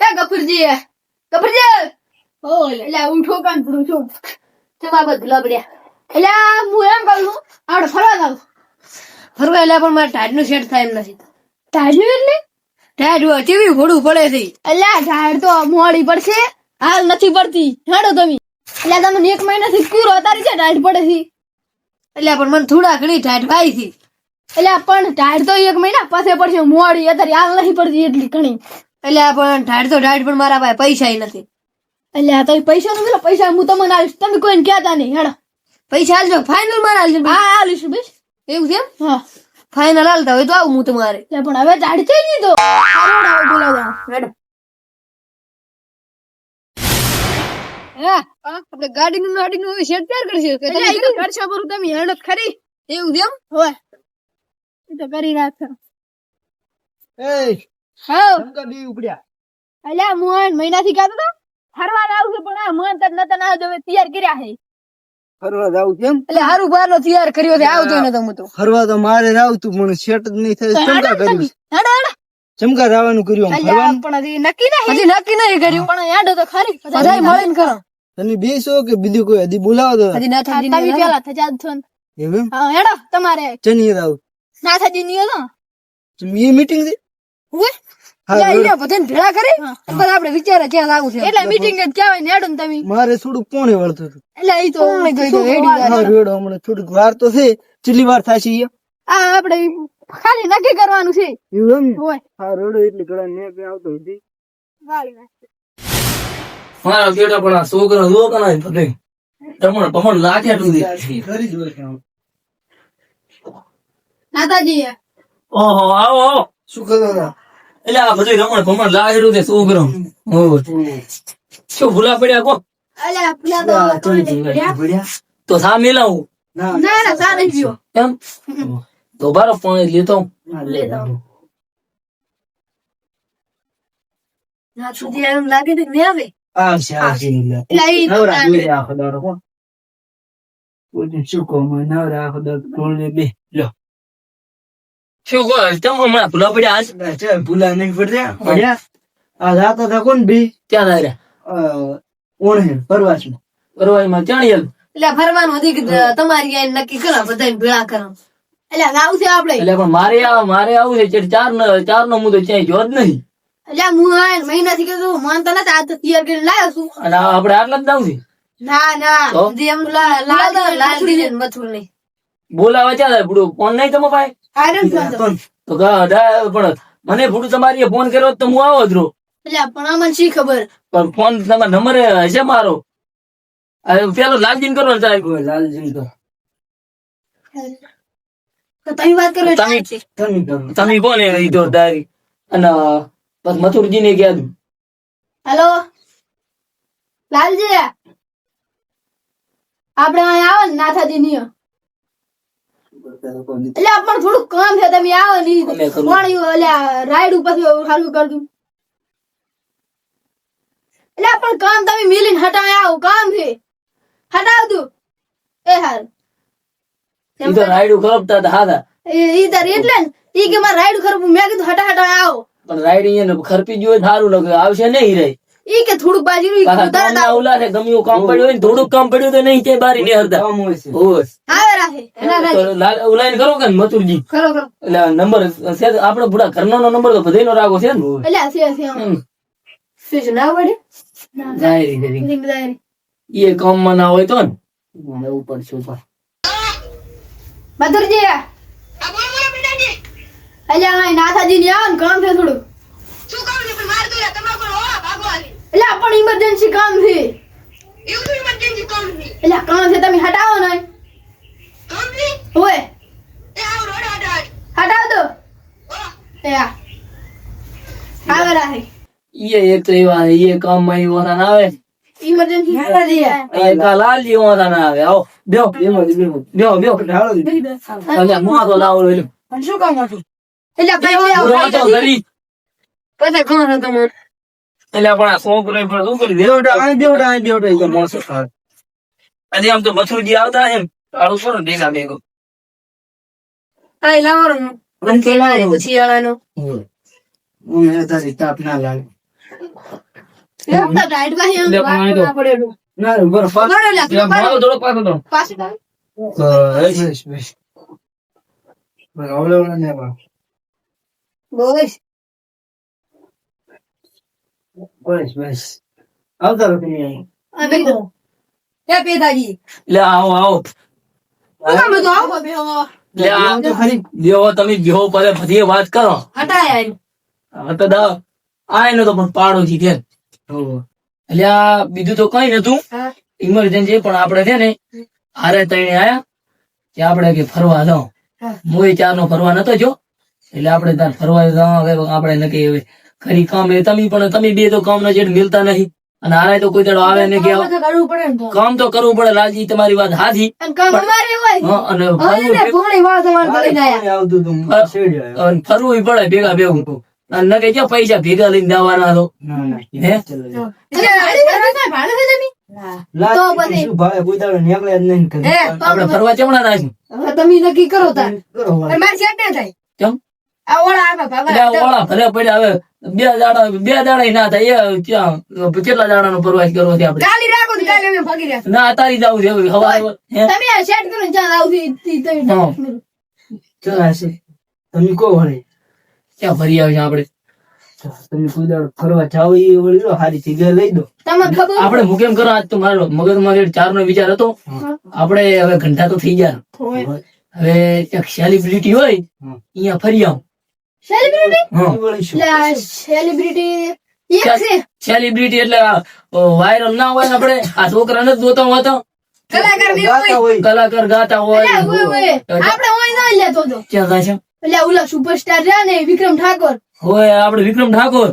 એ ગફુરજી ગફુરજી! ઓલે એટલે ઉઠો કાન પૂરું છું. તમા બધું લબડ્યા એટલે હું એમ કહું છું આપણે ફરવા જાવ ફરવા એટલે પણ મારે ટાઈટનું સેટ થાય એમ નથી. ટાઢું એટલે? ટાઈટ કેવી ઘોડું પડે છે. એટલે ટાઢ તો મોડી પડશે. હાલ નથી પડતી. હેડો તમે. એટલે તમને એક મહિનાથી કુરો અતારી છે ટાઢ પડે છે. એટલે પણ મને થોડા ઘણી ટાઈટ ભાઈ છે. એટલે પણ ટાઢ તો એક મહિના પાસે પડશે મોડી અત્યારે હાલ નથી પડતી એટલી ઘણી. એટલે પણ તો ટાઈટ પણ મારા પાસે પૈસા નથી. એટલે આ તમે પૈસા નથી પૈસા હું તમને આવીશ તમે કોઈને કહેતા નહીં હેડો. પૈસા હાલજો ફાઇનલ મારા હાલજો હા આલીશું બેસ. એવું છે હા. ફાઇનલ હાલતા હોય તો આવું હું તમારે. પણ હવે ટાઢ થઈ ગઈ તો. મેડમ આપણે ગાડી નું ગાડી નું સેટ તૈયાર કરશે? કે તમે હેડો ખરી. એવું જેમ હોય. તો કરી રાખો એ હા શંકર દી ઉપડ્યા? અલ્યા મોહન મહિનાથી કહેતો તો. ફરવા આવશે પણ આ મોહન તને નતા ના હવે તૈયાર કર્યા છે ફરવા જાવ કેમ એટલે હારું બાર તૈયાર કર્યો છે આવતો નતો હું તો. ફરવા તો મારે આવતું પણ સેટ જ નહીં થાય ચમકા કર્યું તમે. હેડો હેડો. ચમકા જવાનું કર્યું ફરવાનું? પણ હજી નક્કી નહીં. હજી નક્કી નહીં કર્યું. પણ હેડો તો ખરી. બધાય મળીને કરો. તમે બેસો કે બીજું કોઈ હજી બોલાવો તો. હજી ના થાય તમે પેલા થજા છો એમ? હા હેડો તમારે. ચની રાવ. ના થજી નહીં હતો મીટિંગ છે? ભેળા કરી? હા. આપણે વિચારે ક્યાં લાગુ છે? એટલે મીટિંગ જ ને હેડો તમે. મારે થોડુંક પોણે વળતું હતું. એટલે ઈ તો કોણ ગઈ તો શું હેડી વાત? હા રેડો હમણાં થોડીક વાર તો છે. ચીલી વાર થશે આ આપણે ખાલી નક્કી કરવાનું છે. એવું હોય. હા રેડો એટલે ઘણા ને આવતો હતી મારા બેટા પણ આ છોકરા જો કના બધે. તમારે પમણ લાખ્યા સુધી ખરી જ હોય નાતાજી ઓહો આવો આવો. શું હતા એટલે આ બધું રમણ ભમણ લાખ્યું છે શું ઓહો શું ભૂલા પડ્યા કો તો સા નહીં પીવો એમ? તો બારો પણ લેતો લે લાગે ને કે નહીં આવે. આવશે લે. શું કહું નવરા આખો દાડો બે. લ્યો શું કહો તમે હમણાં ભૂલા પડ્યા આજ? ભૂલા નહીં પડ્યા. પડ્યા? આ જાતા હતા કોણ બી? ક્યાં દાર્યા ઓણે પરવાસમાં પરવાસમાં ત્યાં એટલે ફરવાનું હતી કે તમારી આઈ નક્કી કરો બધા ભેળા કરો. એટલે આવું છે આપડે એટલે પણ મારે આ મારે આવું છે ચાર નો ચાર નો મુદ્દો ક્યાંય જો જ નહીં. એટલે હું આ મહિનાથી કીધું માનતા નથી આ તો તૈયાર કરીને લાવ્યો છું. અને આપડે આટલા જ દાવું છે? ના ના જેમ લાલ લાલ દીને મથુર નહીં. બોલાવા ચાલે બુડો? ફોન નહીં તમે ભાઈ? પણ મને ભૂડું તમારી ફોન કર્યો તો હું આવો જ રહું. એટલે પણ આમાં શી ખબર? પણ ફોન તમારો નંબર હશે મારો. પેલો લાલજીન કરો ને સાહેબ લાલજી તો તો તમે વાત કરો તમે- તમે કોને લીધો તારી અને બસ મથુરજી ને કીધું હેલો? લાલજી? આપણે અહીંયા આવો ને નાથાજી ની એટલે પણ થોડું કામ છે તમે આવો ને ઈ અમે પાણી ઓલ્યા રાઈડ ઉપર સારું કર એટલે પણ કામ તમે મિલીને હટાય આવો કામ છે. હટાવ તું. એ હાર ઈ તો રાઈડ ખરબતા હતા હા એ ઈ તાર એટલે ઈ કે મારે રાઈડ ખરવું મેં કીધું હટા હટા આવો. પણ રાઈડ અહીંયા ખરપી ગયું સારું લાગે આવશે નહીં રે ઈ કે થોડુંક બાજુ ઈ પાછા તરત કામના ઓલા છે ગમ્યું કામ પડ્યું હોય ને થોડુંક કામ પડ્યું તો નહીં તે બારી નહીં હરતા કામ હોય છે. ઓય. આવે તો લાલ- ઓલાને કરો કે મથુરજી? કરો કરો. એટલે નંબર છે આપણો પૂરા ઘરનો નંબર તો બધેનો રાખો છે ને? એટલે છે છે. શું છે ના કરી. Ring diary. એ કામમાં ના હોય તો ને? મને ઉપર છે ઉપર. બહાદુરજી અલ્યા નાથાજી ને આવ ને કામ છે થોડું શું કામ છે? પણ ઇમરજન્સી કામ છે. એટલે આ કામ છે તમે હટાવો ને. ઓય હટાવ દો એ આ. ઈ એક તો એવા એ ના. આવે ઇમરજન્સી એ કા લાલજી ઓના ના આવે. આવો. બેહો બેહો બેહો બેહો હાલો અલ્યા મોં તો લાવો લો શું કામ હતું? એટલે ભાઈ આવો. તો કોણ હતું મને એટલે પણ આ પણ શું કરી દેવડા દેવડા બેવડા ઈ માણસો ખાય. આજે આમ તો મથુરજી આવતા એમ તારું શું ભેગા ભેગો. આ લાવવાનું મને પેલા પછી આવાનો હું એ તારી તાપ ના લાગે. તો ટાઈટ પાસે એમ લે, પણ આ તો- ના પડે એટલું. ના બરો પાછો બરોબર લે, લે, મારો થોડોક પાછો તો. પાછું તારે. બસ. બસ. આવતા તમે જાઓ. એ પેદાજી. લે આવો આવો. કામ હતું? આવો બેહો. લે આમ તો ખરી બેહો તમે બેહો પરે બધી વાત કરો. હટાય આય. હવે તો દા. આ એનો તો પણ પાડો છે. કે એટલે આ બીજું તો કઈ નતું. ઇમરજન્સી પણ આપણે છે ને હારે તઈને આયા. કે આપણે કે ફરવા જાઉં. મોય હું. ચાર નો ફરવા નતો જો એટલે આપણે ત્યાં ફરવા જવા હવે આપણે નક્કી હવે ખરી કામ એ તમે પણ તમે બે તો કામ ના મિલતા નહીં અને હારે તો કોઈ દાડો આવે ને કે કામ તો કરવું પડે ને તો. કામ તો કરવું પડે લાલજી તમારી વાત હાથી અને કામ અમારે હોય. હા, અને હવે ફરવું પડે ભેગા ભેગું અને ન કે ક્યાં પૈસા ભેગા લઈને જવાના તો ના ના હે? ચાલો તો. એટલે ભાડે ભાડે ભાડે છે તમે? લાજ તો પીટી પછી. શું ભાવે કોઈ દાડો નીકળે જ નહીં ઘરે. હે, આપણે ફરવા ચમણા નાખ્યું હવે તમે નક્કી કરો તાર. મારે સેટ ના થાય. ઓળા ભલે હવે બે દાડા બે દાડા ના થાય એ કેટલા દાડા નો પ્રવાસ કરવો છે આપણે? કાલી રાખો તો ભાગી રહ્યા. ના તારી જવું છે હવે તમે સેટ કરો જ્યાં વળી. ક્યાં ફરી આવ્યા આપણે? તમે કોઈ દાડો ફરવા જાઓ એ વળી લો હારી જગ્યા લઈ દો. આપડે ખબર હું કેમ કરો આજ તો મારો મગજમાં ચાર નો વિચાર હતો આપણે હવે ઘંટા તો થઈ ગયા. હવે ક્યાંક સેલિબ્રિટી હોય. અહીંયા ફરી આવ. સેલિબ્રિટી? એટલે સેલિબ્રિટી એક છે સેલિબ્રિટી એટલે વાયરલ ના હોય ને આપણે. આ છોકરા નથી જોતો હોતો કલાકાર ગાતા હોય. હોય. કલાકાર ગાતા હોય. એટલે હોય, હોય. આપણે હોય ના લેતો તો. ક્યાં થાય એટલે ઓલા સુપરસ્ટાર રહ્યા ને વિક્રમ ઠાકોર. હોય આપણે વિક્રમ ઠાકોર.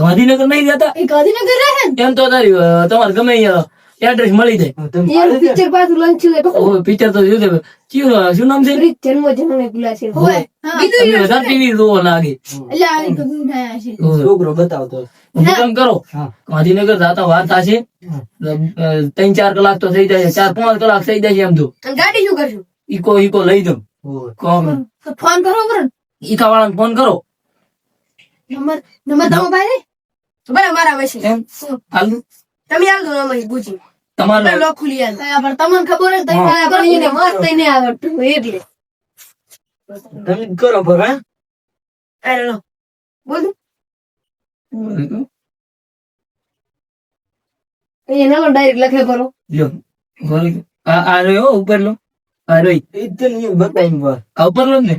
ગાંધીનગર નહીં જતા ગાંધીનગર રહે એમ તો તમારે ગમે એડ્રેસ મળી જાય? પિક્ચર પાછું લંચ પિક્ચર તો જોયું. કયું, શું નામ છે? જન્મ જન્મ ગુલા છે. હોય તમે વધારે ટીવી જોવો લાગે. એટલે આવી કબૂલ છે. છોકરો બતાવતો હું કરો? ગાંધીનગર જાતા વાર થશે. ત્રણ ચાર કલાક તો થઈ જાય ચાર પાંચ કલાક થઈ જાય છે એમ તો. અને ગાડી શું કરશું? ઈકો ઈકો લઈ દઉં કોમ. ફોન કરો બરો. ઈકા વાળાને ફોન કરો. નંબર નંબર તમારો પાસે બરાબર મારા પાસે એમ? હાલ. તમે આલ દો નંબર પૂછી તમારો લો ખુલી તમને ખબર જ મસ્ત એને આવડતું એટલે. તમે કરો ભગ. અરે લો. બોલ. એ નંબર ડાયરેક્ટ લખે કરો આ આ રહ્યો હો, ઉપર લો. આ રહી જ તો વાર આ ઉપર લો ને.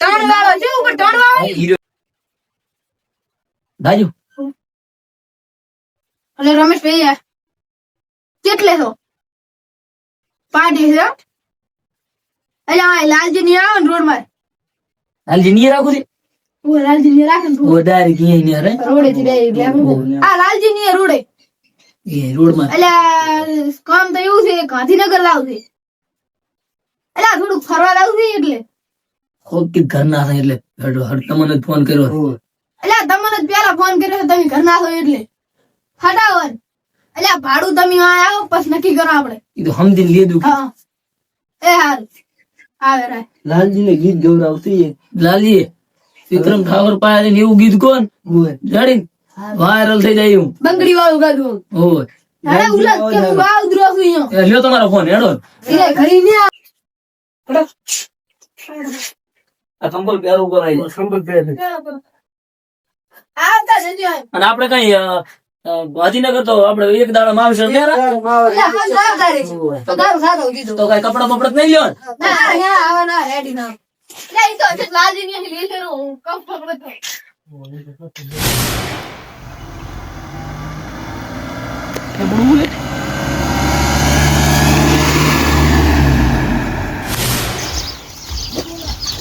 ત્રણ વાળો છે ઉપર ત્રણ વાળો. દાજુ. એટલે રમેશ ભાઈ કેટલે છો? પાર્ટી છે એટલે હા લાલજી ની આવે ને રોડમાં હાલજી નીર રાખું છે. ઓ લાલજી ની રાખે ને વધારે ક્યાંય નહીં અરે રોડે થી લાગે આ લાલજી ની રોડે. એ રોડમાં એટલે કામ તો એવું છે ગાંધીનગર લાવશે એટલે થોડુંક ફરવા લાવશે એટલે. ખોટ કે ઘર ના થાય એટલે હડ હડ તમને ફોન કર્યો. એટલે તમને જ પેલા ફોન કર્યો તમે ઘર ના છો એટલે. ફટાફટ એટલે ભાડું તમે આવો પછી નક્કી કરો આપણે. એ તો સમજીને લીધું હા. એ હાલ આવે રાય લાલજી ને ગીત ગવડાવતી લાલજી વિક્રમ ઠાકોર પાસે એવું ગીત કોણ. જાણી વાયરલ થઈ જાય એવું. બંગડી વાળું ગાધું હોય અરે ઉલટ કે હું બા ઉતરો છું અહીંયા. લ્યો તમારો ફોન હેડો. એટલે ઘરી ને આ- આ કંપલ કરાય. છે. સંપર્ક આવતા જજો અને આપણે કઈ ગાંધીનગર તો આપડે એક દાડા માં રહેજો. તો કઈ કપડા બપડા નહીં લ્યો ને? ના, અહીંયા આવવાના ready ના. એટલે ઈ તો હજી લાલજી ની અહીં લીધેલું, હું comfort હતો.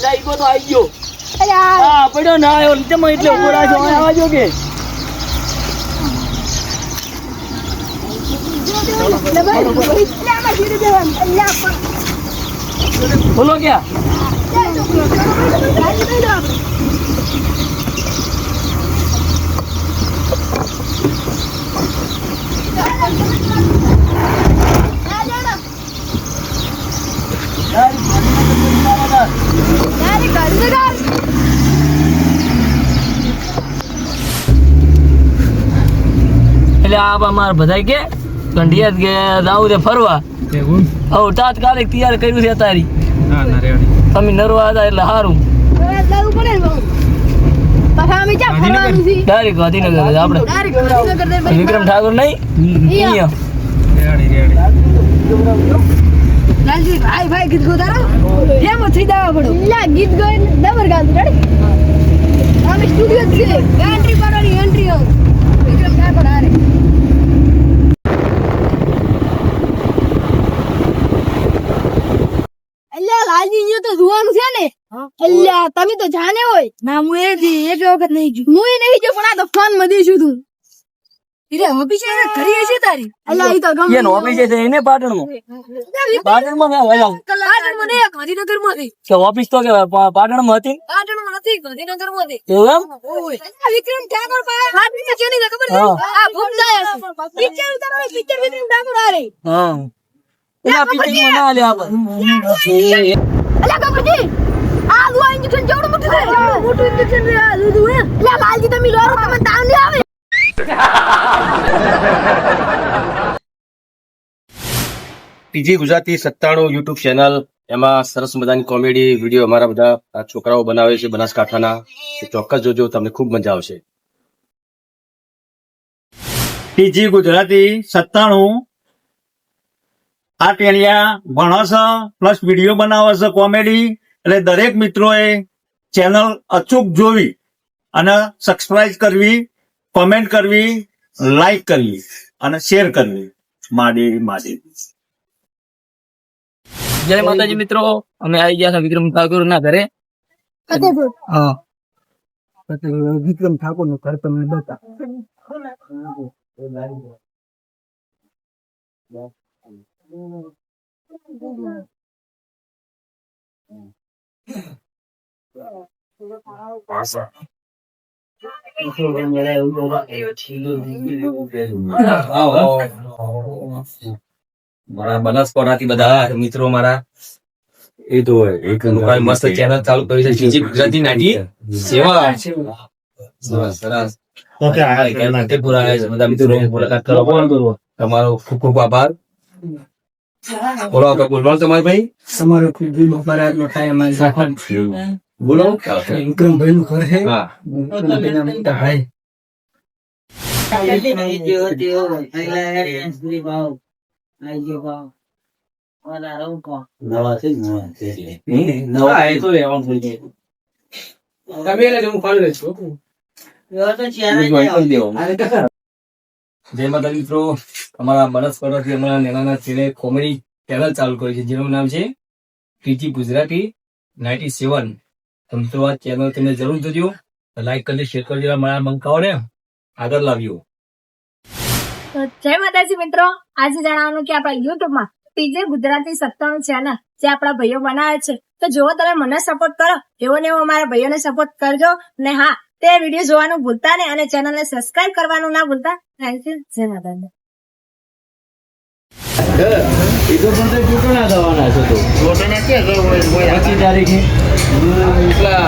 લા, ઈકો તો આઈ ગયો એટલે આ હા પડ્યો ને આવ્યો તમે એટલે ઊભો રાખો આ કે બોલો ક્યાં? એટલે આપ અમાર બધા કે? કંઢિયા કે જાવું છે ફરવા. એવું હવે તાત્કાલિક તૈયાર કર્યું છે તારી ના ના રેડી તમે નરવા હતા એટલે સારું જવું પડે ને? ડાયરેક્ટ ગાંધીનગર આપણે વિક્રમ ઠાકોર નહીં? લાલજી ભાઈ ભાઈ ગીત એમ થઈ પડો. લા ગીત ગોઈને ડબર ગાતું રેડી? અમે સ્ટુડિયો જ એન્ટ્રી કરવાની એન્ટ્રી હો. વિક્રમ ઠાકોર હારે. અલ્યા તો જોવાનું છે ને? અલ્યા તમે તો જાને હોય. ના હું એ જી એક વખત નહીં જો હું નહીં જો પણ આ તો ફોનમાં દીશું તું ઈરે ને? ઘરે હશે તારી? અલ્યા ઈ તો ગમ એનો હોબી છે એને પાટણમાં પાટણમાં પાટણમાં મેં પાટણમાં નહીં, ગાંધીનગરમાં હતી. કે ઓફિસ તો કે પાટણમાં હતી? પાટણમાં નથી, ગાંધીનગરમાં હતી. એવું એમ? વિક્રમ ઠાકોર પાસે નીચે ચેની છે ખબર છે? આ ભૂમદાય પિક્ચર ઉતારો પિક્ચર વિક્રમ ઠાકોર આ હારે. હા. એના પિક્ચરમાં ના લે આપણે અલા કપૂરજી, આ લુઆ injection કેવડું મોટું છે? મોટું injection છે આ લીધું હે? અલા લાલજી તમે લોરો, તમને તાવ નહીં આવે? પીજી ગુજરાતી સત્તાણું યુટ્યુબ ચેનલ એમાં સરસ મજાની કોમેડી વીડિયો અમારા બધા છોકરાઓ બનાવે છે બનાસકાંઠાના ચોક્કસ જોજો તમને ખૂબ મજા આવશે પીજી ગુજરાતી સત્તાણું આ ટેણિયા ભણો છો પ્લસ વીડિયો બનાવે છે કોમેડી એટલે દરેક મિત્રોએ ચેનલ અચૂક જોવી અને સબસ્ક્રાઇબ કરવી કોમેન્ટ કરવી લાઈક કરવી અને શેર કરવી. માડી માડી જય માતાજી મિત્રો અમે આવી ગયા છે વિક્રમ ઠાકોર ના ઘરે. હા. વિક્રમ ઠાકોરનું ઘર તમને બતા મારા બનાસકાંઠાથી બધા મિત્રો મારા એ તો લોકોએ મસ્ત ચેનલ ચાલુ કરી છે પીજી ગુજરાતી નાટી સેવા સરસ સરસ નાટ્યપુરા આવે છે બધા મિત્રો મુલાકાત કરો તમારો ખૂબ ખૂબ આભાર બોલો આપણે બોલવાનું તમારે ભાઈ તમારો ખૂબ દિલ બરાબર નો થાય અમારી સાથે બોલો વિક્રમ ભાઈ નું ઘર છે હા વિક્રમભાઈ ના મોટા ભાઈ હા, એ તો રહેવાનું થઈ જાય. તમે એટલે હું ફાળી લઈશ. બીજું અહીં કરી દેવાનું. જય માતા મિત્રો. અમારા બનાસકાંઠાથી અમારા નાના છેડે કોમેડી ચેનલ ચાલુ કરી છે. જેનું નામ છે ટીજી ગુજરાતી નાઇન્ટી સેવન. તમે તો આ ચેનલ તમને જરૂર જોજો. લાઈક કરજો, શેર કરજો મારા મંકાઓને આગળ લાવ્યો. જય માતાજી મિત્રો. આજે જણાવવાનું કે આપણા યુટ્યુબમાં પીજે ગુજરાતી સત્તાનું ચેનલ જે આપણા ભાઈઓ બનાવે છે. તો જો તમે મને સપોર્ટ કરો. એવો ને એવો અમારા ભાઈઓને સપોર્ટ કરજો. ને હા તે વીડિયો જોવાનું ભૂલતા નહીં અને ચેનલને સબસ્ક્રાઇબ કરવાનું ના ભૂલતા. થેન્ક યુ જય માતાજી. પચીસ તારીખે. એટલા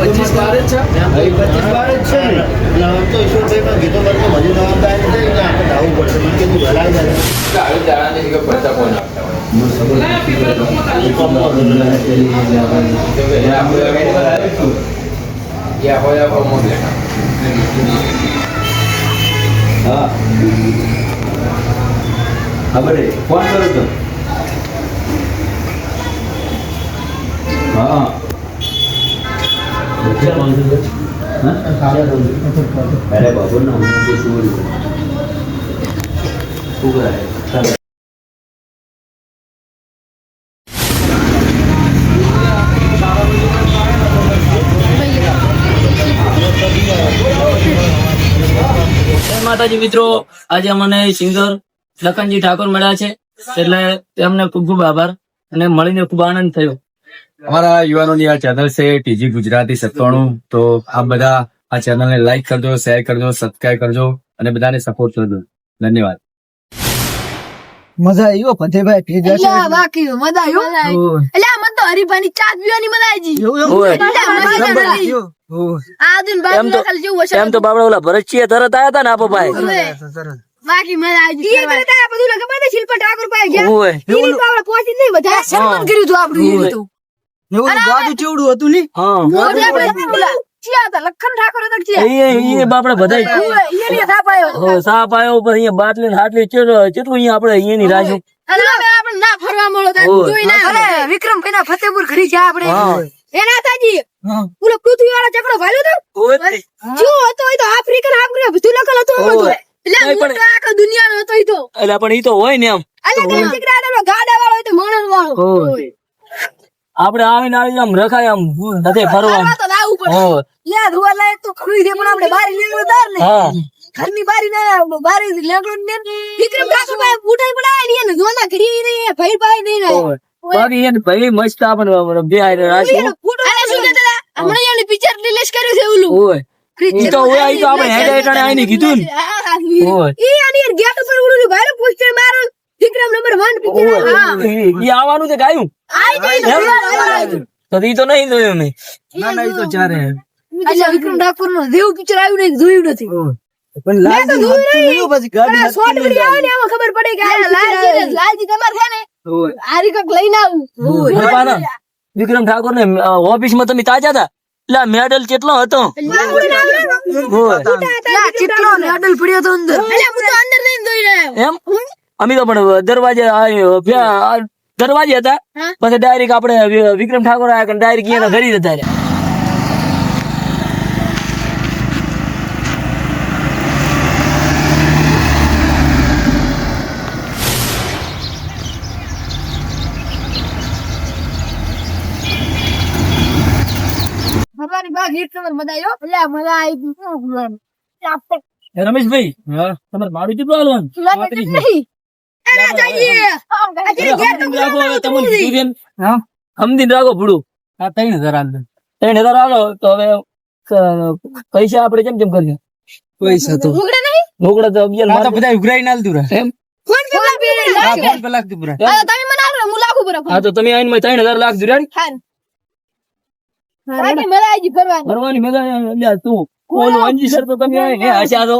પચીસ બાર જ છે ફોન કરો તો હા અરે બાબુ ના હું શું જય માતાજી મિત્રો આજે અમને સિંગર લખનજી ઠાકોર મળ્યા છે. એટલે તેમને ખૂબ ખૂબ આભાર અને મળીને ખૂબ આનંદ થયો. અમારા યુવાનોની આ ચેનલ છે ટીજી ગુજરાતી સત્તાણું. તો આ બધા આ ચેનલને લાઈક કરજો શેર કરજો સબસ્ક્રાઇબ કરજો અને બધાને સપોર્ટ કરજો. ધન્યવાદ. મજા આવ્યો ફતેભાઈ ભેગા જશે બાકી મજા આવ્યો એટલે મને તો હરીફાની ચા પીવાની મજા આવી એવું એમ? તો- ખાલી જેવું હશે એમ તો બાપડા ઓલા ભરતસિંહ તરત આયા હતા ને આપો ભાઈ. બાકી મજા આવી ગઈ કરવા. બધું લગે બધે શિલ્પ ઠાકોર પાસે ગયા. ઓય ઈ તો પહોંચી નહીં બધા સન્માન કર્યું હતું આપણું ઈ તો. ગાડું ચેવડું હતું ને હા. મોઢે આપણે પેલા ચિયા હતા લખન ઠાકોર હતા કે ચિયા? એ એ બાપડા બધા ઓય, ઈ આવ્યો. સાપ આવ્યો ઉપર અહીંયા બાટલી ને હાટલી ચેટલું અહીંયા આપણે ના ફરવા મળો. જોઈ ના અરે વિક્રમભાઈ ના ફતેપુર ઘરી છે આપણે. હા. એના તાજી પેલો પૃથ્વી વાળો ચકડો ભાલ્યો તો? જો હતો એ તો આફ્રિકન આફ્રિકન બધું લખેલ હતું તો. એટલે આખો દુનિયાનો હતો તો. એટલે પણ ઈ તો હોય ને એમ. એટલે કઈ ચકડા ગાડા વાળો હોય તો માણસ વાળો આપણે આવીને આવી આમ રખાય આમ સાથે ફરવા તો લાવવું પડે. લે યાર લાય તો ખુઈ દે પણ આપણે બારી નીકળવું તાર ને. હા. ઘરની બારી ના બારી નીકળવું ને વિક્રમ ઠાકોર ભાઈ ઉઠાઈ પડાય ને જોના ઘડી નહીં ભાઈ ભાઈ નહીં ને. બાકી એને ભાઈ મસ્ત આપણે બે હારે રાખ્યું. અરે શું કહેતા હતા? હમણાં એની પિક્ચર રિલીઝ કર્યું છે ઓલું. ઓય. ઈ તો ઓય ઈ તો આપણે હેડ હેઠાણે આવીને કીધું ને. ઓય. ઈ આની યાર ગેટ ઉપર ઉડું ભાઈ પોસ્ટર મારો. વિક્રમ નંબર 1 પિક્ચર હા. ઈ આવવાનું છે ગાયું? આઈ તો ઈ તો નહીં જોયું મેં. ના ના ઈ તો ચારે અચ્છા વિક્રમ ઠાકોરનું જેવું પિક્ચર આવ્યું નહીં જોયું નથી. પણ લાલજી પછી ગાડી શોર્ટ વિડિયો આવે ને એમાં ખબર પડે કે લાલજી લાલજી તમાર છે ને. આરી કંઈક લઈને આવું. વિક્રમ ઠાકોર ને ઓફિસમાં તમે તાજા હતા એટલે મેડલ કેટલો હતો. કેટલો મેડલ પડ્યો તો અંદર. અલ્યા હું તો અંદર જઈને જોઈને આવ્યો એમ? અમે તો પણ દરવાજે દરવાજે હતા. પછી ડાયરેક્ટ આપણે વિક્રમ ઠાકોર આયા ડાયરેક્ટ એના ઘરે જતા રહ્યા ભગવાનની બાગ એક નંબર મજા આવ્યો એટલે મજા આવી ગઈ શું બોલવાનું? આપણે એ રમેશભાઈ તમારે મારું કેટલું હાલવાનું હવે. તમને નથી. કીધું એમ. હા. સમજીને રાખો ભૂડું. આ ત્રણ હજાર આલ ત્રણ હજાર આલો તો હવે પૈસા આપડે કેમ કેમ કરીએ? પૈસા તો. રોકડા અગિયાર બધા ઉઘરાઈ દુરા એમ? તો તમે મને હું લાખું બરાબર. હા તો તમે આઈને ત્રણ હજાર લાખ દીધા ખાન. બાકી મજા આવી ગઈ ફરવાની. ભરવાની મજા તું ઓલું વાંજી સર તો તમે હે હસ્યા તો.